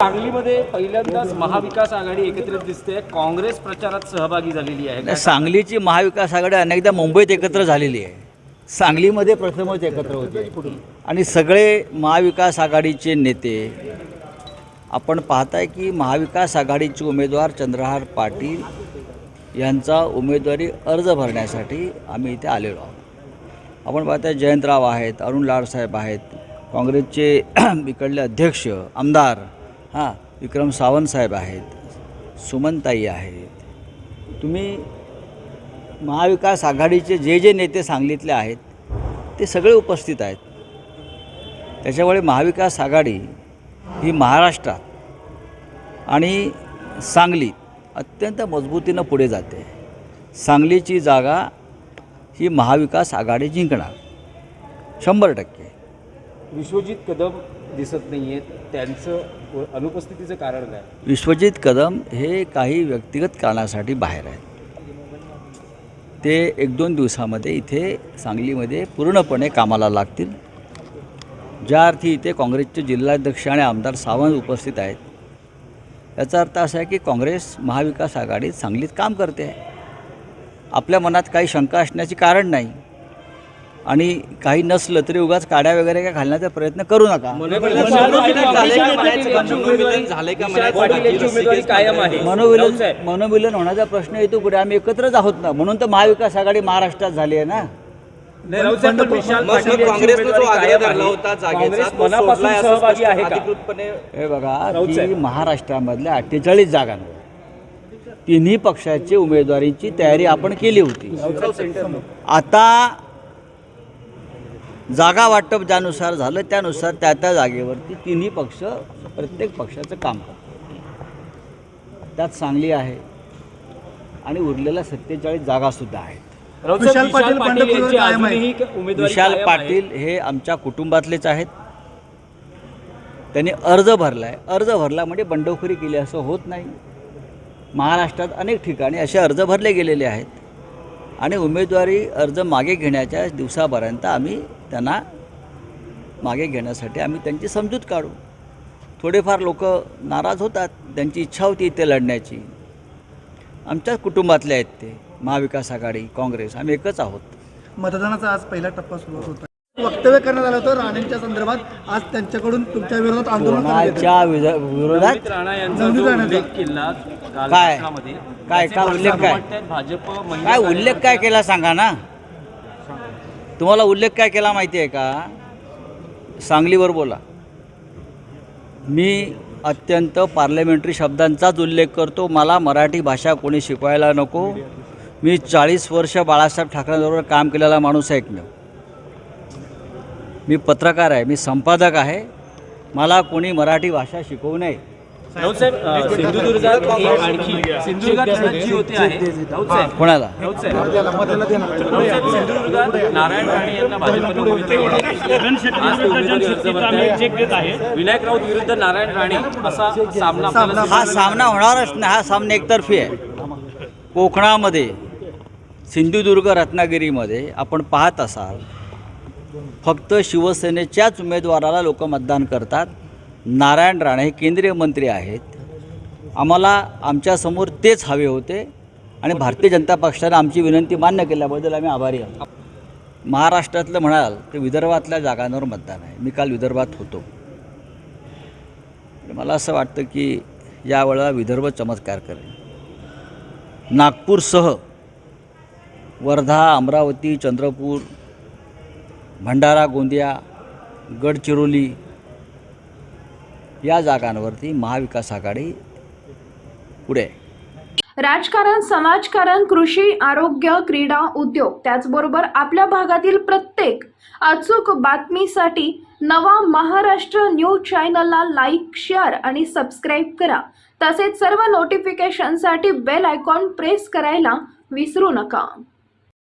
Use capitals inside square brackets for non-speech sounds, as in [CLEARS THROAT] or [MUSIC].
सांगलीमध्ये पहिल्यांदाच महाविकास आघाडी एकत्रित दिसते. काँग्रेस प्रचारात सहभागी झालेली आहे. सांगलीची महाविकास आघाडी अनेकदा मुंबईत एकत्र झालेली आहे. सांगलीमध्ये प्रथमच एकत्र होते. आणि सगळे महाविकास आघाडीचे नेते आपण पाहताय की महाविकास आघाडीचे उमेदवार चंद्रहार पाटील यांचा उमेदवारी अर्ज भरण्यासाठी आम्ही इथे आलेलो आहोत. आपण पाहताय जयंतराव आहेत अरुण लाडसाहेब आहेत काँग्रेसचे [CLEARS THROAT] इकडले अध्यक्ष आमदार हां विक्रम सावंत साहेब आहेत सुमनताई आहेत. तुम्ही महाविकास आघाडीचे जे जे नेते सांगलीतले आहेत ते सगळे उपस्थित आहेत. त्याच्यामुळे महाविकास आघाडी ही महाराष्ट्रात आणि सांगली अत्यंत मजबूतीनं पुढे जाते. सांगलीची जागा ही महाविकास आघाडी जिंकणार. शंभर टक्के. विश्वजित कदम दिसत नाही आहेत त्यांचं अनुपस्थितीचं कारण काय? विश्वजित कदम हे काही व्यक्तिगत कारणासाठी बाहेर आहेत. ते एक दोन दिवसामध्ये इथे सांगलीमध्ये पूर्णपणे कामाला लागतील. ज्या अर्थी इथे काँग्रेसचे जिल्हाध्यक्ष आणि आमदार सावंत उपस्थित आहेत. याचा अर्थ असा आहे की काँग्रेस महाविकास आघाडीत सांगलीत काम करते आहे. आपल्या मनात काही शंका असण्याचे कारण नाही. आणि काही नसलं तरी उगाच काड्या वगैरे काय घालण्याचा प्रयत्न करू नका उमेदवारी कायम आहे मनोविलन मनोविलन होण्याचा प्रश्न येतो पुढे आम्ही एकत्रच आहोत ना म्हणून तर महाविकास आघाडी महाराष्ट्रात झाली आहे ना काँग्रेसने जो आग्रह धरला होता जागेचा मनापासून सहभागी आहे का हे बघा की. महाराष्ट्रामधल्या अठ्ठेचाळीस जागांवर तिन्ही पक्षाची उमेदवारीची तयारी आपण केली होती आता जागा वाटप ज्यानुसार झालं त्यानुसार त्या त्या जागेवरती तिन्ही पक्ष प्रत्येक पक्षाचं काम करतात. त्यात सांगली आहे आणि उरलेल्या सत्तेचाळीस जागासुद्धा आहेत. विशाल पाटील यांची अजूनही उमेदवारी विशाल कायम आहे. पाटील हे आमच्या कुटुंबातलेच आहेत. त्यांनी अर्ज भरला आहे अर्ज भरला म्हणजे बंडखोरी केली असं होत नाही. महाराष्ट्रात अनेक ठिकाणी असे अर्ज भरले गेलेले आहेत. आणि उमेदवारी अर्ज मागे घेण्याच्या दिवसापर्यंत आम्ही त्यांना मागे घेण्यासाठी आम्ही त्यांची समजूत काढू. थोडेफार लोक नाराज होतात त्यांची इच्छा होती इथे लढण्याची. आमच्याच कुटुंबातले आहेत ते महाविकास आघाडी काँग्रेस आम्ही एकच आहोत. मतदानाचा आज पहिला टप्पा सुरू होता. वक्तव्य करण्यात आलं होतं राणेंच्या संदर्भात. आज त्यांच्याकडून तुमच्या विरोधात आंदोलन करण्यात. कोणाच्या विरोधात? नवनीत राणा यांचा नवनीत जो राणाचा. उल्लेख केला काल काय? भाषणामध्ये, काय- त्याचे काय उल्लेख काय? भाजप महिला काय उल्लेख काय केला सांगा ना. तुम्हाला उल्लेख काय केला माहिती आहे का? सांगलीवर बोला. मी अत्यंत पार्लमेंटरी शब्दांचाच उल्लेख करतो. मला मराठी भाषा कोणी शिकवायला नको. मी चाळीस वर्ष बाळासाहेब ठाकरेंबरोबर काम केलेला माणूस आहे एकमेव मी पत्रकार आहे मी संपादक आहे. मला कोणी मराठी भाषा शिकवू नये. राऊत साहेब अ, सिंधुदुर्गात आणखी सिंधुदुर्गात जी होते आहे. राऊत साहेब. कोणाला? राऊत साहेब राऊत साहेब, सिंधुदुर्गात नारायण राणे यांना भाजपनं उमेदवारी आज ते उमेदवारी अर्ज भरतायत. विनायक राऊत विरुद्ध नारायण राणे असा सामना आपल्याला हा सामना होणारच नाही. हा सामना एकतर्फी आहे. कोकणामध्ये सिंधुदुर्ग रत्नागिरीमध्ये आपण पाहत असाल फक्त शिवसेनेच्याच उमेदवाराला लोक मतदान करतात. नारायण राणे हे केंद्रीय मंत्री आहेत. आम्हाला आमच्यासमोर तेच हवे होते. आणि भारतीय जनता पक्षाने आमची विनंती मान्य केल्याबद्दल आम्ही आभारी आहोत. महाराष्ट्रातलं म्हणाल तर विदर्भातल्या जागांवर मतदान आहे. मी काल विदर्भात होतो. मला असं वाटतं की यावेळेला विदर्भ चमत्कार करेल. नागपूरसह वर्धा अमरावती चंद्रपूर भंडारा गोंदिया गडचिरोली या जागांवरती महाविकास आघाडी पुढे राजकारण समाजकारण कृषी आरोग्य क्रीडा उद्योग त्याचबरोबर आपल्या भागातील प्रत्येक अचूक बातमीसाठी नवा महाराष्ट्र न्यूज चॅनलला लाईक शेअर आणि सबस्क्राईब करा. तसेच सर्व नोटिफिकेशनसाठी बेल आयकॉन प्रेस करायला विसरू नका.